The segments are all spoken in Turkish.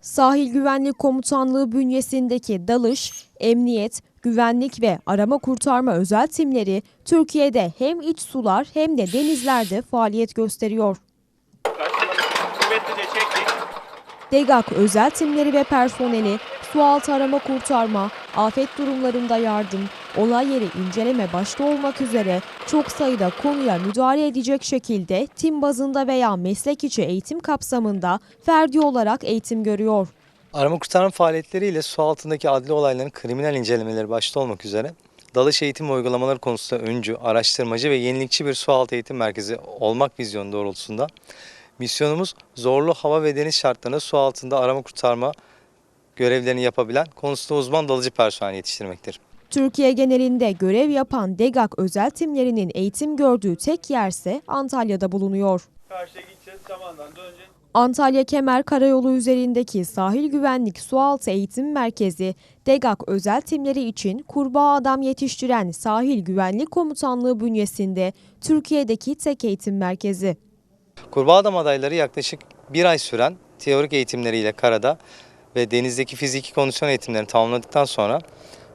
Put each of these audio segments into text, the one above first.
Sahil Güvenlik Komutanlığı bünyesindeki dalış, emniyet, güvenlik ve arama kurtarma özel timleri Türkiye'de hem iç sular hem de denizlerde faaliyet gösteriyor. DEGAK özel timleri ve personeli sualtı arama kurtarma, afet durumlarında yardım, olay yeri inceleme başta olmak üzere çok sayıda konuya müdahale edecek şekilde tim bazında veya meslek içi eğitim kapsamında ferdi olarak eğitim görüyor. Arama kurtarma faaliyetleriyle su altındaki adli olayların kriminal incelemeleri başta olmak üzere dalış eğitim uygulamaları konusunda öncü, araştırmacı ve yenilikçi bir su altı eğitim merkezi olmak vizyonu doğrultusunda misyonumuz zorlu hava ve deniz şartlarında su altında arama kurtarma görevlerini yapabilen konusunda uzman dalıcı personel yetiştirmektir. Türkiye genelinde görev yapan DEGAK özel timlerinin eğitim gördüğü tek yerse Antalya'da bulunuyor. Karşıya gideceğiz. Samandan döneceğiz. Antalya Kemer Karayolu üzerindeki Sahil Güvenlik Sualtı Eğitim Merkezi, DEGAK özel timleri için kurbağa adam yetiştiren Sahil Güvenlik Komutanlığı bünyesinde Türkiye'deki tek eğitim merkezi. Kurbağa adam adayları yaklaşık bir ay süren teorik eğitimleriyle karada ve denizdeki fiziki kondisyon eğitimlerini tamamladıktan sonra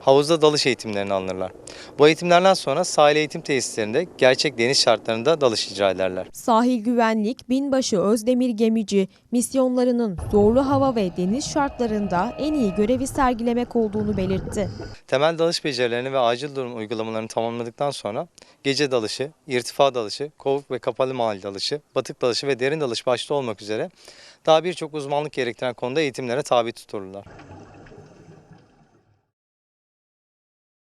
havuzda dalış eğitimlerini alırlar. Bu eğitimlerden sonra sahil eğitim tesislerinde gerçek deniz şartlarında dalış icra ederler. Sahil Güvenlik Binbaşı Özdemir Gemici, misyonlarının zorlu hava ve deniz şartlarında en iyi görevi sergilemek olduğunu belirtti. Temel dalış becerilerini ve acil durum uygulamalarını tamamladıktan sonra gece dalışı, irtifa dalışı, kovuk ve kapalı mahal dalışı, batık dalışı ve derin dalış başta olmak üzere daha birçok uzmanlık gerektiren konuda eğitimlere tabi tutulurlar.